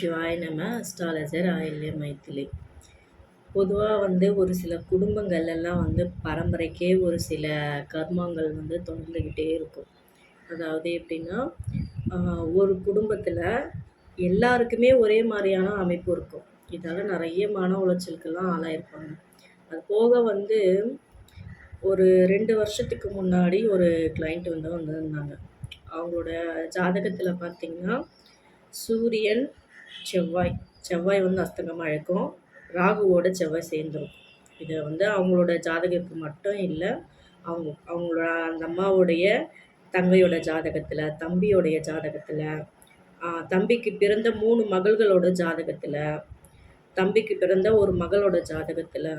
சிவாய நம அஸ்ட்ராலஜர் ஆயில்ய மைத்திலி. பொதுவாக வந்து ஒரு சில குடும்பங்கள் எல்லாம் வந்து பரம்பரைக்கே ஒரு சில கர்மங்கள் வந்து தொடர்ந்துக்கிட்டே இருக்கும். அதாவது எப்படின்னா ஒரு குடும்பத்தில் எல்லாருக்குமே ஒரே மாதிரியான அமைப்பு இருக்கும். இதால் நிறைய மன உளைச்சலுக்கெல்லாம் ஆளாயிருப்பாங்க. அது போக வந்து ஒரு ரெண்டு வருஷத்துக்கு முன்னாடி ஒரு கிளைண்ட் வந்து வந்திருந்தாங்க. அவங்களோட ஜாதகத்தில் பார்த்திங்கன்னா சூரியன் செவ்வாய் செவ்வாய் வந்து அஸ்தங்கமாக இருக்கும். ராகுவோட செவ்வாய் சேர்ந்துரும் இதை வந்து அவங்களோட ஜாதகத்துக்கு மட்டும் இல்லை அவங்க அவங்களோட அந்த அம்மாவுடைய தங்கையோட ஜாதகத்தில் தம்பியோடைய ஜாதகத்தில் தம்பிக்கு பிறந்த மூணு மகள்களோட ஜாதகத்தில் தம்பிக்கு பிறந்த ஒரு மகளோட ஜாதகத்தில்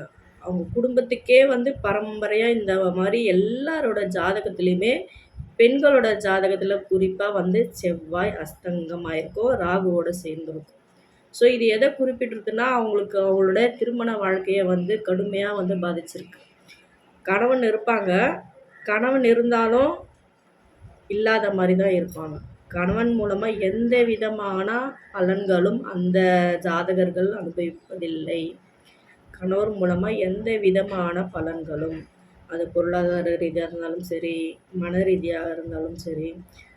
அவங்க குடும்பத்துக்கே வந்து பரம்பரையாக இந்த மாதிரி எல்லாரோட ஜாதகத்துலேயுமே பெண்களோட ஜாதகத்தில் குறிப்பாக வந்து செவ்வாய் அஸ்தங்கமாயிருக்கும் ராகுவோட சேர்ந்துருக்கும். ஸோ இது எதை குறிப்பிட்டிருக்குன்னா அவங்களுக்கு அவங்களோட திருமண வாழ்க்கையை வந்து கடுமையாக வந்து பாதிச்சிருக்கு. கணவன் இருப்பாங்க. கணவன் இருந்தாலும் இல்லாத மாதிரி தான் இருப்பாங்க. கணவன் மூலமாக எந்த விதமான பலன்களும் அந்த ஜாதகர்கள் அனுபவிப்பதில்லை. கணவர் மூலமாக எந்த விதமான பலன்களும் அது பொருளாதார ரீதியாக இருந்தாலும் சரி மன ரீதியாக இருந்தாலும் சரி.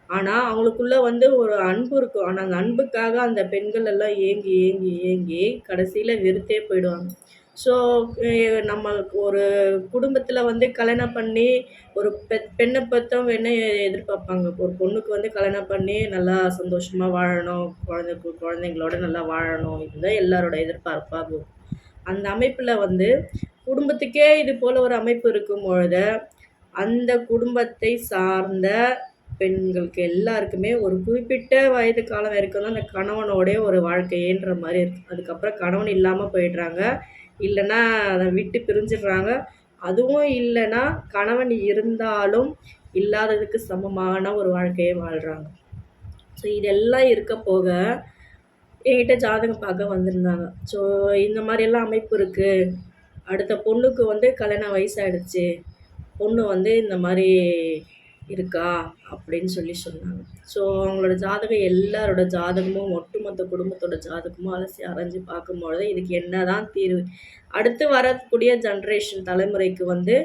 ஆனால் அவங்களுக்குள்ள வந்து ஒரு அன்பு இருக்கும். ஆனால் அந்த அன்புக்காக அந்த பெண்கள் எல்லாம் ஏங்கி ஏங்கி ஏங்கி கடைசியில் வெறுத்தே போயிடுவாங்க. ஸோ நம்ம ஒரு குடும்பத்தில் வந்து கல்யாணம் பண்ணி ஒரு பெ பெண்ணை பெற்றவங்க என்ன எதிர்பார்ப்பாங்க? ஒரு பொண்ணுக்கு வந்து கல்யாணம் பண்ணி நல்லா சந்தோஷமாக வாழணும் குழந்தை கு- குழந்தைங்களோட நல்லா வாழணும். இதுதான் எல்லாரோட எதிர்பார்ப்பாக அந்த அமைப்பில் வந்து குடும்பத்துக்கே இது போல் ஒரு அமைப்பு இருக்கும் பொழுது அந்த குடும்பத்தை சார்ந்த பெண்களுக்கு எல்லாருக்குமே ஒரு குறிப்பிட்ட வயது காலம் வரைக்கும் தான் அந்த கணவனோடைய ஒரு வாழ்க்கையேன்ற மாதிரி இருக்கு. அதுக்கப்புறம் கணவன் இல்லாமல் போயிடுறாங்க. இல்லைன்னா அதை விட்டு பிரிஞ்சிடுறாங்க. அதுவும் இல்லைன்னா கணவன் இருந்தாலும் இல்லாததுக்கு சமமான ஒரு வாழ்க்கையை வாழ்கிறாங்க ஸோ இதெல்லாம் இருக்க போக என்கிட்ட ஜாதகம் பார்க்க வந்திருந்தாங்க. ஸோ இந்த மாதிரியெல்லாம் அமைப்பு இருக்குது அடுத்த பொண்ணுக்கு வந்து கல்யாணம் வயசாகிடுச்சு பொண்ணு வந்து இந்த மாதிரி இருக்கா? அப்படின்னு சொல்லி சொன்னாங்க. ஸோ அவங்களோட ஜாதகம் எல்லாரோட ஜாதகமும் ஒட்டுமொத்த குடும்பத்தோட ஜாதகமும் அலசி அரைஞ்சு பார்க்கும்பொழுது இதுக்கு என்ன தான் தீர்வு? அடுத்து வரக்கூடிய ஜென்ரேஷன் தலைமுறைக்கு வந்து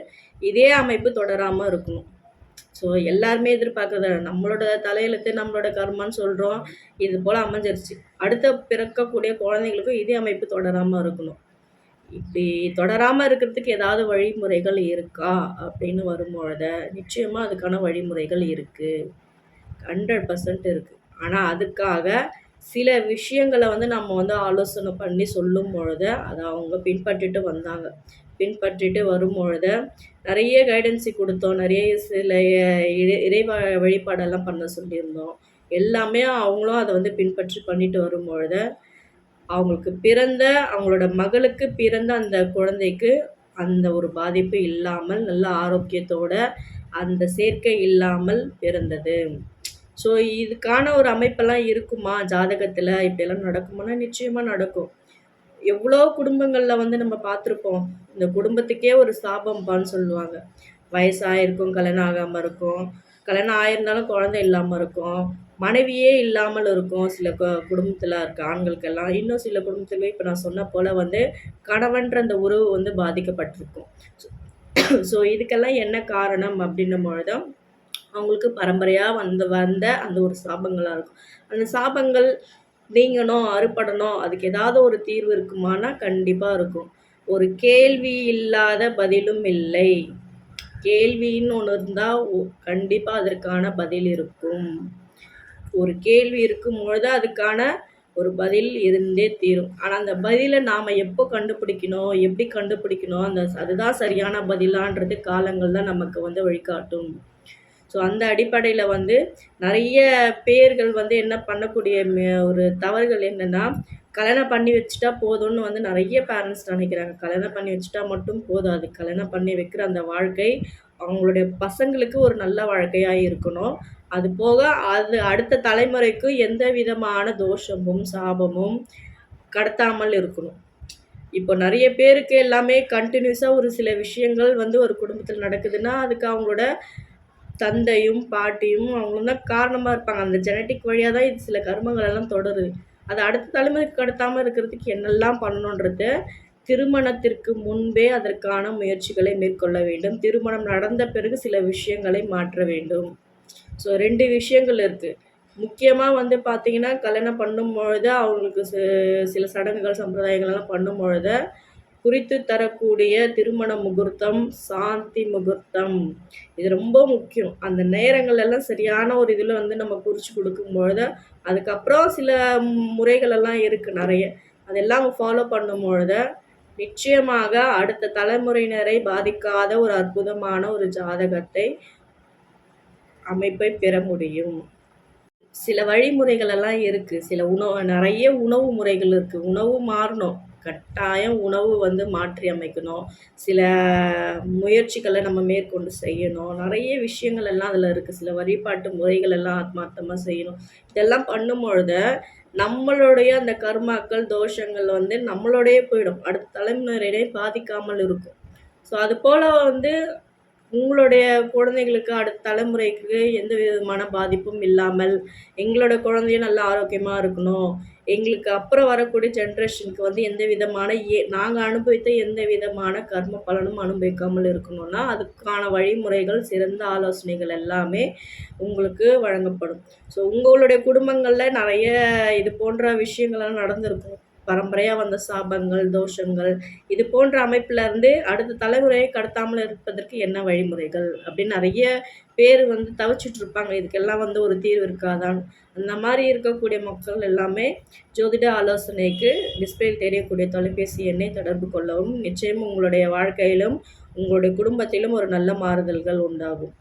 இதே அமைப்பு தொடராமல் இருக்கணும். ஸோ எல்லாருமே எதிர்பார்க்குறது நம்மளோட தலையெழுத்து நம்மளோட கர்மான்னு சொல்கிறோம் இது போல் அமைஞ்சிருச்சு. அடுத்த பிறக்கக்கூடிய குழந்தைங்களுக்கும் இதே அமைப்பு தொடராமல் இருக்கணும். இப்படி தொடராமல் இருக்கிறதுக்கு ஏதாவது வழிமுறைகள் இருக்கா? அப்படின்னு வரும்பொழுது நிச்சயமாக அதுக்கான வழிமுறைகள் இருக்குது ஹண்ட்ரட் பர்சன்ட் இருக்குது ஆனால் அதுக்காக சில விஷயங்களை வந்து நம்ம வந்து ஆலோசனை பண்ணி சொல்லும் பொழுது அதை அவங்க பின்பற்றிட்டு வந்தாங்க. பின்பற்றிட்டு வரும் பொழுது நிறைய கைடன்ஸி கொடுத்தோம். நிறைய சில இறை வழிபாடெல்லாம் பண்ண சொல்லியிருந்தோம். எல்லாமே அவங்களும் அதை வந்து பின்பற்றி பண்ணிட்டு வரும் பொழுது அவங்களுக்கு பிறந்த அவங்களோட மகளுக்கு பிறந்த அந்த குழந்தைக்கு அந்த ஒரு பாதிப்பு இல்லாமல் நல்ல ஆரோக்கியத்தோட அந்த சேர்க்கை இல்லாமல் பிறந்தது. ஸோ இதுக்கான ஒரு அமைப்பெல்லாம் இருக்குமா? ஜாதகத்தில் இப்படியெல்லாம் நடக்குமானா நிச்சயமாக நடக்கும். எவ்வளோ குடும்பங்களில் வந்து நம்ம பார்த்துருப்போம் இந்த குடும்பத்துக்கே ஒரு சாபம்பான்னு சொல்லுவாங்க. வயசாயிருக்கும் கல்யாணம் ஆகாமல் இருக்கும். கல்யாணம் ஆயிருந்தாலும் குழந்தை இல்லாமல் இருக்கும். மனைவியே இல்லாமல் இருக்கும். சில குடும்பத்தில் இருக்க ஆண்களுக்கெல்லாம் இன்னும் சில குடும்பத்துலேயும் இப்போ நான் சொன்ன போல் வந்து கணவன்ற அந்த உறவு வந்து பாதிக்கப்பட்டிருக்கும். ஸோ இதுக்கெல்லாம் என்ன காரணம் அப்படின்னும் பொழுது அவங்களுக்கு பரம்பரையாக வந்து வந்த அந்த ஒரு சாபங்களாக இருக்கும். அந்த சாபங்கள் நீங்கணும் அறுபடணும் அதுக்கு ஏதாவது ஒரு தீர்வு இருக்குமானா கண்டிப்பாக இருக்கும். ஒரு கேள்வி இல்லாத பதிலும் இல்லை. கேள்வின்னு ஒன்று இருந்தால் கண்டிப்பாக அதற்கான பதில் இருக்கும். ஒரு கேள்வி இருக்கும் பொழுது அதுக்கான ஒரு பதில் இருந்தே தீரும். ஆனால் அந்த பதிலை நாம் எப்போ கண்டுபிடிக்கணும் எப்படி கண்டுபிடிக்கணும் அந்த அதுதான் சரியான பதிலான்றது காலங்கள் தான் நமக்கு வந்து வழிகாட்டும். ஸோ அந்த அடிப்படையில் வந்து நிறைய பேர்கள் வந்து என்ன பண்ணக்கூடிய ஒரு தவறுகள் என்னென்னா கல்யாணம் பண்ணி வச்சுட்டா போதும்னு வந்து நிறைய பேரண்ட்ஸ் நினைக்கிறாங்க. கல்யாணம் பண்ணி வச்சுட்டா மட்டும் போதாது. கல்யாணம் பண்ணி வைக்கிற அந்த வாழ்க்கை அவங்களுடைய பசங்களுக்கு ஒரு நல்ல வாழ்க்கையாக இருக்கணும். அது போக அது அடுத்த தலைமுறைக்கு எந்த விதமான தோஷமும் சாபமும் கடத்தாமல் இருக்கணும். இப்போ நிறைய பேருக்கு எல்லாமே கண்டினியூஸாக ஒரு சில விஷயங்கள் வந்து ஒரு குடும்பத்தில் நடக்குதுன்னா அதுக்கு அவங்களோட தந்தையும் பாட்டியும் அவங்களும் தான் காரணமாக இருப்பாங்க. அந்த ஜெனட்டிக் வழியாக தான் இது சில கர்மங்கள் எல்லாம் தொடருது. அது அடுத்த தலைமுறைக்கு கடத்தாமல் இருக்கிறதுக்கு என்னெல்லாம் பண்ணணுன்றத திருமணத்திற்கு முன்பே அதற்கான முயற்சிகளை மேற்கொள்ள வேண்டும். திருமணம் நடந்த பிறகு சில விஷயங்களை மாற்ற வேண்டும். ஸோ ரெண்டு விஷயங்கள் இருக்குது முக்கியமாக வந்து பார்த்திங்கன்னா கல்யாணம் பண்ணும் பொழுது அவங்களுக்கு சில சடங்குகள் சம்பிரதாயங்கள்லாம் பண்ணும் பொழுது குறித்து தரக்கூடிய திருமண முகூர்த்தம் சாந்தி முகூர்த்தம். இது ரொம்ப முக்கியம். அந்த நேரங்கள் எல்லாம் சரியான ஒரு இதில் வந்து நம்ம குறித்து கொடுக்கும்பொழுது அதுக்கப்புறம் சில முறைகள் எல்லாம் இருக்குது நிறைய. அதெல்லாம் ஃபாலோ பண்ணும்பொழுது நிச்சயமாக அடுத்த தலைமுறையினரை பாதிக்காத ஒரு அற்புதமான ஒரு ஜாதகத்தை அமைப்பை பெற முடியும். சில வழிமுறைகள் எல்லாம் இருக்குது சில உணவு நிறைய உணவு முறைகள் இருக்குது உணவு மாறணும். கட்டாயம் உணவு வந்து மாற்றி அமைக்கணும். சில முயற்சிகளை நம்ம மேற்கொண்டு செய்யணும். நிறைய விஷயங்கள் எல்லாம் அதில் இருக்குது சில வழிபாட்டு முறைகள் எல்லாம் ஆத்மார்த்தமாக செய்யணும். இதெல்லாம் பண்ணும் பொழுது நம்மளுடைய அந்த கர்மாக்கள் தோஷங்கள் வந்து நம்மளோடையே போயிடும். அடுத்த தலைமுறையிடையே பாதிக்காமல் இருக்கும். ஸோ அது போல் வந்து உங்களுடைய குழந்தைகளுக்கு அடுத்த தலைமுறைக்கு எந்த விதமான பாதிப்பும் இல்லாமல் எங்களோட குழந்தையும் நல்லா ஆரோக்கியமாக இருக்கணும். எங்களுக்கு அப்புறம் வரக்கூடிய ஜென்ரேஷனுக்கு வந்து எந்த விதமான ஏ நாங்கள் அனுபவித்த எந்த விதமான கர்ம பலனும் அனுபவிக்காமல் இருக்கணும்னா அதுக்கான வழிமுறைகள் சிறந்த ஆலோசனைகள் எல்லாமே உங்களுக்கு வழங்கப்படும். ஸோ உங்களுடைய குடும்பங்களில் நிறைய இது போன்ற விஷயங்கள்லாம் நடந்திருக்கும். பரம்பரையாக வந்த சாபங்கள் தோஷங்கள் இது போன்ற அமைப்பில் இருந்து அடுத்த தலைமுறையை கடத்தாமல் இருப்பதற்கு என்ன வழிமுறைகள்? அப்படின்னு நிறைய பேர் வந்து தவிச்சிட்டு இருப்பாங்க. இதுக்கெல்லாம் வந்து ஒரு தீர்வு இருக்காதான். அந்த மாதிரி இருக்கக்கூடிய மக்கள் எல்லாமே ஜோதிட ஆலோசனைக்கு டிஸ்பிளேயில் தெரியக்கூடிய தொலைபேசி எண்ணை தொடர்பு கொள்ளவும் நிச்சயம் உங்களுடைய வாழ்க்கையிலும் உங்களுடைய குடும்பத்திலும் ஒரு நல்ல மாறுதல்கள் உண்டாகும்.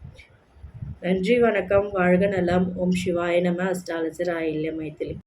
நன்றி வணக்கம். வாழ்க நலம். ஓம் சிவாய நம. அஸ்டாலஜர் ஆயில்ய மைத்திலி